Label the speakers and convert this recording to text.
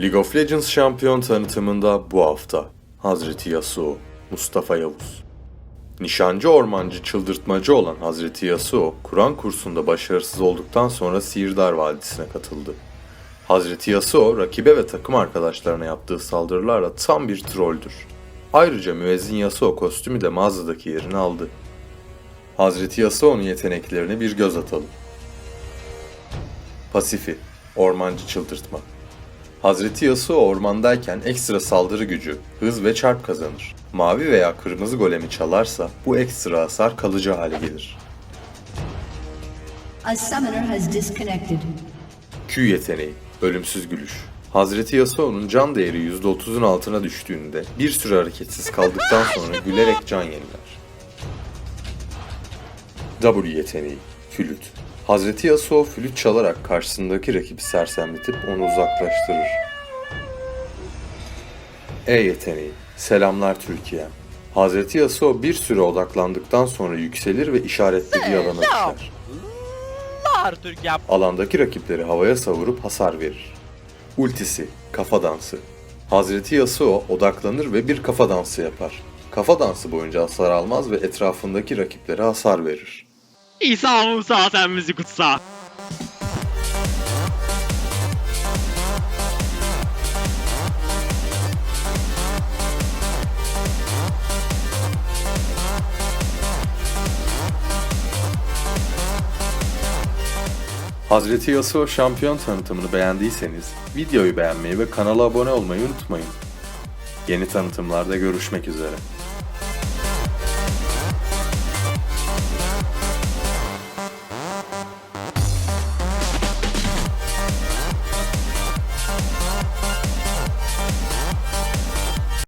Speaker 1: League of Legends şampiyon tanıtımında bu hafta Hazreti Yasuo, Mustafa Yavuz. Nişancı ormancı çıldırtmacı olan Hazreti Yasuo, Kur'an kursunda başarısız olduktan sonra Sihirdar Vadisi'ne katıldı. Hazreti Yasuo, rakibe ve takım arkadaşlarına yaptığı saldırılarla tam bir trolldür. Ayrıca Müezzin Yasuo kostümü de mağazadaki yerini aldı. Hazreti Yasuo'nun yeteneklerine bir göz atalım. Pasifi, ormancı çıldırtma. Hazreti Yasuo ormandayken ekstra saldırı gücü, hız ve çarp kazanır. Mavi veya kırmızı golemi çalarsa bu ekstra hasar kalıcı hale gelir.
Speaker 2: A summoner has disconnected.
Speaker 1: Q yeteneği, ölümsüz gülüş. Hazreti Yasuo'nun can değeri %30'un altına düştüğünde bir süre hareketsiz kaldıktan sonra gülerek can yeniler. W yeteneği, flüt. Hazreti Yasuo flüt çalarak karşısındaki rakibi sersemletip onu uzaklaştırır. E yeteneği, selamlar Türkiye. Hazreti Yasuo bir süre odaklandıktan sonra yükselir ve işaretlediği alana düşer. Alandaki rakipleri havaya savurup hasar verir. Ultisi, kafa dansı. Hazreti Yasuo odaklanır ve bir kafa dansı yapar. Kafa dansı boyunca hasar almaz ve etrafındaki rakiplere hasar verir.
Speaker 3: İsa Musa sen bizi kutsa.
Speaker 1: Hazreti Yasuo şampiyon tanıtımını beğendiyseniz videoyu beğenmeyi ve kanala abone olmayı unutmayın. Yeni tanıtımlarda görüşmek üzere.